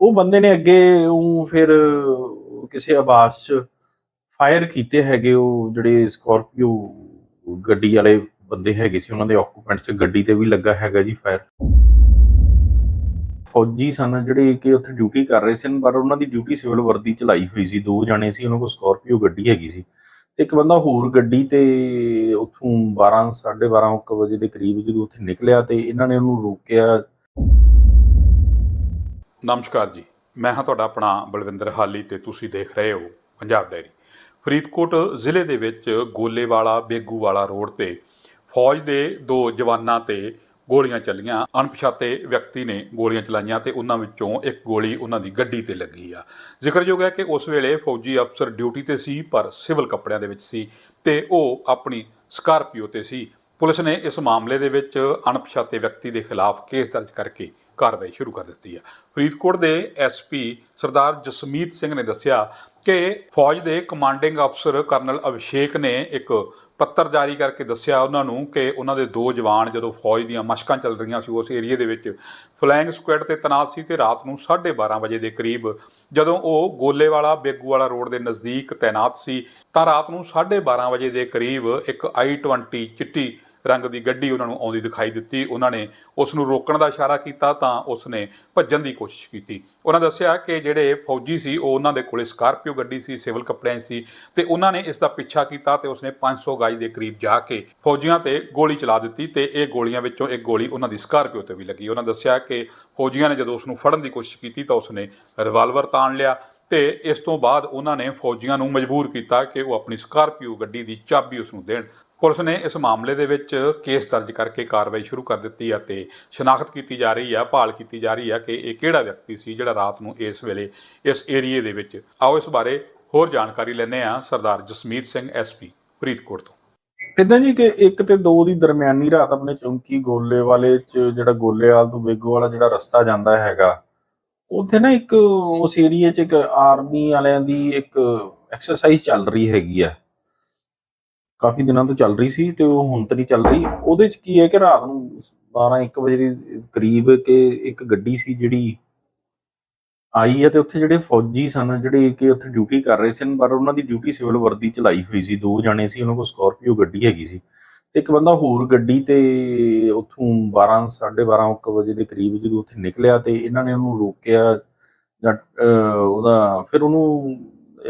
ਉਹ ਬੰਦੇ ਨੇ ਅੱਗੇ ਉਹ ਫਿਰ ਕਿਸੇ ਆਵਾਜ਼ 'ਚ ਫਾਇਰ ਕੀਤੇ ਹੈਗੇ ਉਹ ਜਿਹੜੇ ਸਕਾਰਪੀਓ ਗੱਡੀ ਵਾਲੇ ਬੰਦੇ ਹੈਗੇ ਸੀ, ਉਹਨਾਂ ਦੇ ਆਕੂਪੈਂਟਸ ਗੱਡੀ ਤੇ ਵੀ ਲੱਗਾ ਹੈਗਾ ਜੀ ਫਾਇਰ ਫੌਜੀ ਸਨ ਜਿਹੜੇ ਕਿ ਉੱਥੇ ਡਿਊਟੀ ਕਰ ਰਹੇ ਸਨ, ਪਰ ਉਹਨਾਂ ਦੀ ਡਿਊਟੀ ਸਿਵਲ ਵਰਦੀ ਚ ਲਾਈ ਹੋਈ ਸੀ। ਦੋ ਜਾਣੇ ਸੀ, ਉਹਨਾਂ ਕੋਲ ਸਕਾਰਪੀਓ ਗੱਡੀ ਹੈਗੀ ਸੀ। ਤੇ ਇੱਕ ਬੰਦਾ ਹੋਰ ਗੱਡੀ ਤੇ ਉੱਥੋਂ 12 12:30 ਕੁ ਵਜੇ ਦੇ ਕਰੀਬ ਜਦੋਂ ਉੱਥੇ ਨਿਕਲਿਆ ਤੇ ਇਹਨਾਂ ਨੇ ਉਹਨੂੰ ਰੋਕਿਆ ਨਮਸਕਾਰ ਜੀ। ਮੈਂ ਹਾਂ ਤੁਹਾਡਾ ਆਪਣਾ ਬਲਵਿੰਦਰ ਹਾਲੀ ਤੇ ਤੁਸੀਂ ਦੇਖ ਰਹੇ ਹੋ ਪੰਜਾਬ ਡਾਇਰੀ ਫਰੀਦਕੋਟ ਜ਼ਿਲ੍ਹੇ ਦੇ ਵਿੱਚ ਗੋਲੇਵਾਲਾ, ਬੇਗੂਵਾਲਾ ਰੋਡ ਤੇ ਫੌਜ ਦੇ ਦੋ ਜਵਾਨਾਂ ਤੇ ਗੋਲੀਆਂ ਚੱਲੀਆਂ। ਅਣਪਛਾਤੇ ਵਿਅਕਤੀ ਨੇ ਗੋਲੀਆਂ ਚਲਾਈਆਂ ਤੇ ਉਹਨਾਂ ਵਿੱਚੋਂ ਇੱਕ ਗੋਲੀ ਉਹਨਾਂ ਦੀ ਗੱਡੀ ਤੇ ਲੱਗੀ ਆ। ਜ਼ਿਕਰਯੋਗ ਹੈ ਕਿ ਉਸ ਵੇਲੇ ਫੌਜੀ ਅਫਸਰ ਡਿਊਟੀ ਤੇ ਸੀ, ਪਰ ਸਿਵਲ ਕੱਪੜਿਆਂ ਦੇ ਵਿੱਚ ਸੀ ਤੇ ਉਹ ਆਪਣੀ ਸਕਾਰਪੀਓ ਤੇ ਸੀ। ਪੁਲਿਸ ਨੇ ਇਸ ਮਾਮਲੇ ਦੇ ਵਿੱਚ ਅਣਪਛਾਤੇ ਵਿਅਕਤੀ ਦੇ ਖਿਲਾਫ ਕੇਸ ਦਰਜ ਕਰਕੇ ਕਾਰਵਾਈ ਸ਼ੁਰੂ ਕਰ ਦਿੱਤੀ ਹੈ। ਫਰੀਦਕੋਟ ਦੇ ਐਸਪੀ ਸਰਦਾਰ ਜਸਮੀਤ ਸਿੰਘ ਨੇ ਦੱਸਿਆ ਕਿ ਫੌਜ ਦੇ ਕਮਾਂਡਿੰਗ ਅਫਸਰ ਕਰਨਲ ਅਭਿਸ਼ੇਕ ਨੇ ਇੱਕ ਪੱਤਰ ਜਾਰੀ ਕਰਕੇ ਦੱਸਿਆ ਉਹਨਾਂ ਨੂੰ ਕਿ ਉਹਨਾਂ ਦੇ ਦੋ ਜਵਾਨ ਜਦੋਂ ਫੌਜ ਦੀਆਂ ਮਸ਼ਕਾਂ ਚੱਲ ਰਹੀਆਂ ਸੀ, ਉਸ ਏਰੀਏ ਦੇ ਵਿੱਚ ਫਲਾਈਂਗ ਸਕੁਐਡ ਤੇ ਤੈਨਾਤ ਸੀ ਤੇ ਰਾਤ ਨੂੰ 12:30 ਵਜੇ ਦੇ ਕਰੀਬ ਜਦੋਂ ਉਹ ਗੋਲੇਵਾਲਾ ਬੇਗੂਵਾਲਾ ਰੋਡ ਦੇ ਨਜ਼ਦੀਕ ਤੈਨਾਤ ਸੀ, ਤਾਂ ਰਾਤ ਨੂੰ 12:30 ਵਜੇ ਦੇ ਕਰੀਬ ਇੱਕ i20 ਚਿੱਟੀ ਰੰਗ ਦੀ ਗੱਡੀ ਉਹਨਾਂ ਨੂੰ ਆਉਂਦੀ ਦਿਖਾਈ ਦਿੱਤੀ। ਉਹਨਾਂ ਨੇ ਉਸ ਨੂੰ ਰੋਕਣ ਦਾ ਇਸ਼ਾਰਾ ਕੀਤਾ ਤਾਂ ਉਸ ਨੇ ਭੱਜਣ ਦੀ ਕੋਸ਼ਿਸ਼ ਕੀਤੀ। ਉਹਨਾਂ ਦੱਸਿਆ ਕਿ ਜਿਹੜੇ ਫੌਜੀ ਸੀ, ਉਹ ਉਹਨਾਂ ਦੇ ਕੋਲੇ ਸਕਾਰਪੀਓ ਗੱਡੀ ਸੀ, ਸਿਵਲ ਕੱਪੜਿਆਂ 'ਚ ਸੀ ਤੇ ਉਹਨਾਂ ਨੇ ਇਸ ਦਾ ਪਿੱਛਾ ਕੀਤਾ ਤੇ ਉਸਨੇ 500 ਗਾਜ ਦੇ ਕਰੀਬ ਜਾ ਕੇ ਫੌਜੀਆਂ ਤੇ ਗੋਲੀ ਚਲਾ ਦਿੱਤੀ ਤੇ ਇਹ ਗੋਲੀਆਂ ਵਿੱਚੋਂ ਇੱਕ ਗੋਲੀ ਉਹਨਾਂ ਦੀ ਸਕਾਰਪੀਓ ਤੇ ਵੀ ਲੱਗੀ। ਉਹਨਾਂ ਦੱਸਿਆ ਕਿ ਫੌਜੀਆਂ ਨੇ ਜਦੋਂ ਉਸ ਨੂੰ ਫੜਨ ਦੀ ਕੋਸ਼ਿਸ਼ ਕੀਤੀ ਤਾਂ ਉਸਨੇ ਰਿਵਾਲਵਰ ਤਾਣ ਲਿਆ ਤੇ ਇਸ ਤੋਂ ਬਾਅਦ ਉਹਨਾਂ ਨੇ ਫੌਜੀਆਂ ਨੂੰ ਮਜਬੂਰ ਕੀਤਾ ਕਿ ਉਹ ਆਪਣੀ ਸਕਾਰਪੀਓ ਗੱਡੀ ਦੀ ਚਾਬੀ ਉਸ ਨੂੰ ਦੇਣ। ਪੁਲਿਸ ਨੇ ਇਸ ਮਾਮਲੇ ਦੇ ਵਿੱਚ ਕੇਸ ਦਰਜ ਕਰਕੇ ਕਾਰਵਾਈ ਸ਼ੁਰੂ ਕਰ ਦਿੱਤੀ ਹੈ ਤੇ ਸ਼ਨਾਖਤ ਕੀਤੀ ਜਾ ਰਹੀ ਹੈ ਭਾਲ ਕੀਤੀ ਜਾ ਰਹੀ ਹੈ ਕਿ ਇਹ ਕਿਹੜਾ ਵਿਅਕਤੀ ਸੀ ਜਿਹੜਾ ਰਾਤ ਨੂੰ ਇਸ ਵੇਲੇ ਇਸ ਏਰੀਏ ਦੇ ਵਿੱਚ। ਆਓ ਇਸ ਬਾਰੇ ਹੋਰ ਜਾਣਕਾਰੀ ਲੈਣੇ ਆ ਸਰਦਾਰ ਜਸਮੀਤ ਸਿੰਘ ਐਸਪੀ ਫਰੀਦਕੋਟ ਤੋਂ। ਇਦਾਂ ਜੀ ਕਿ ਇੱਕ ਤੇ ਦੋ ਦੀ ਦਰਮਿਆਨੀ ਰਾਤ ਆਪਣੇ ਚੌਂਕੀ ਗੋਲੇ ਵਾਲੇ ਚ ਜਿਹੜਾ ਗੋਲੇਵਾਲ ਤੋਂ ਬੇਗੋ ਵਾਲਾ ਜਿਹੜਾ ਰਸਤਾ ਜਾਂਦਾ ਹੈਗਾ, ਉੱਥੇ ਨਾ ਇੱਕ ਉਸ ਏਰੀਏ ਚ ਇੱਕ ਆਰਮੀ ਵਾਲਿਆਂ ਦੀ ਇੱਕ ਐਕਸਰਸਾਈਜ਼ ਚੱਲ ਰਹੀ ਹੈਗੀ ਆ। ਕਾਫੀ ਦਿਨਾਂ ਤੋਂ ਚੱਲ ਰਹੀ ਸੀ ਤੇ ਉਹ ਹੁਣ ਤਾਂ ਨਹੀਂ ਚੱਲ ਰਹੀ। ਉਹਦੇ ਚ ਕੀ ਹੈ ਕਿ ਰਾਤ ਨੂੰ 12 1 ਵਜੇ ਦੇ ਕਰੀਬ ਕਿ ਇੱਕ ਗੱਡੀ ਸੀ ਜਿਹੜੀ ਆਈ ਹੈ ਤੇ ਉੱਥੇ ਜਿਹੜੇ ਫੌਜੀ ਸਨ, ਜਿਹੜੇ ਕਿ ਉੱਥੇ ਡਿਊਟੀ ਕਰ ਰਹੇ ਸਨ, ਪਰ ਉਹਨਾਂ ਦੀ ਡਿਊਟੀ ਸਿਵਲ ਵਰਦੀ ਚ ਲਾਈ ਹੋਈ ਸੀ। ਦੋ ਜਾਣੇ ਸੀ, ਉਹਨਾਂ ਕੋਲ ਸਕਾਰਪੀਓ ਗੱਡੀ ਹੈਗੀ ਸੀ। ਤੇ ਇੱਕ ਬੰਦਾ ਹੋਰ ਗੱਡੀ ਤੇ ਉੱਥੋਂ 12 12:30 ਕੁ ਵਜੇ ਦੇ ਕਰੀਬ ਜਦੋਂ ਉੱਥੇ ਨਿਕਲਿਆ ਤੇ ਇਹਨਾਂ ਨੇ ਉਹਨੂੰ ਰੋਕਿਆ ਜਾਂ ਉਹਦਾ, ਫਿਰ ਉਹਨੂੰ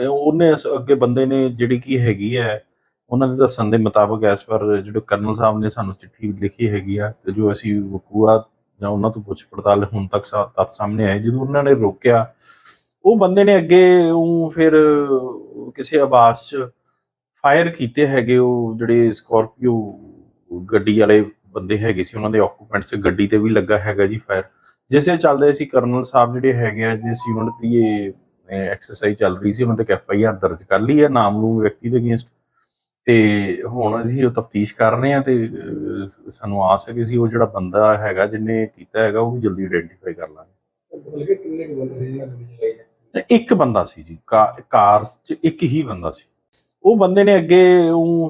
ਉਹਨੇ ਅੱਗੇ ਬੰਦੇ ਨੇ ਜਿਹੜੀ ਕੀ ਹੈਗੀ ਹੈ ਉਹਨਾਂ ਦੇ ਦੱਸਣ ਦੇ ਮੁਤਾਬਕ ਇਸ ਵਾਰ ਜਿਹੜੇ ਕਰਨਲ ਸਾਹਿਬ ਨੇ ਸਾਨੂੰ ਚਿੱਠੀ ਲਿਖੀ ਹੈਗੀ ਆ ਤੇ ਜੋ ਅਸੀਂ ਵਕੂਆ ਜਾਂ ਉਹਨਾਂ ਤੋਂ ਪੁੱਛ ਪੜਤਾਲ ਹੁਣ ਤੱਕ ਸਾ- ਸਾਹਮਣੇ ਆਏ, ਜਦੋਂ ਉਹਨਾਂ ਨੇ ਰੋਕਿਆ, ਉਹ ਬੰਦੇ ਨੇ ਅੱਗੇ ਉਹ ਫਿਰ ਕਿਸੇ ਆਵਾਜ਼ 'ਚ ਫਾਇਰ ਕੀਤੇ ਹੈਗੇ ਉਹ ਜਿਹੜੇ ਸਕਾਰਪੀਓ ਗੱਡੀ ਵਾਲੇ ਬੰਦੇ ਹੈਗੇ ਸੀ, ਉਹਨਾਂ ਦੇ ਆਕੂਪੈਂਟਸ ਗੱਡੀ ਤੇ ਵੀ ਲੱਗਾ ਹੈਗਾ ਜੀ ਫਾਇਰ ਜਿਸੇ ਚੱਲਦੇ ਸੀ ਕਰਨਲ ਸਾਹਿਬ ਜਿਹੜੇ ਹੈਗੇ ਆ, ਜਿਸ ਯੂਨਿਟ ਦੀ ਇਹ ਐਕਸਰਸਾਈਜ਼ ਚੱਲ ਰਹੀ ਸੀ, ਉਹਨਾਂ ਤੇ ਐਫ ਆਈ ਆਰ ਦਰਜ ਕਰ ਲਈ ਹੈ ਨਾਮ ਨੂੰ ਵਿਅਕਤੀ ਦੇ ਅਗੇਂਸਟ ਤੇ ਹੁਣ ਅਸੀਂ ਉਹ ਤਫਤੀਸ਼ ਕਰ ਰਹੇ ਆ ਤੇ ਸਾਨੂੰ ਆਸ ਹੈ ਕਿ ਅਸੀਂ ਉਹ ਜਿਹੜਾ ਬੰਦਾ ਹੈਗਾ ਜਿਹਨੇ ਕੀਤਾ ਹੈਗਾ ਉਹ ਵੀ ਜਲਦੀ ਆਇਡੈਂਟੀਫਾਈ ਕਰ ਲਾਂਗੇ। ਇੱਕ ਬੰਦਾ ਸੀ ਜੀ ਕਾਰ 'ਚ ਇੱਕ ਹੀ ਬੰਦਾ ਸੀ। ਉਹ ਬੰਦੇ ਨੇ ਅੱਗੇ ਉਹ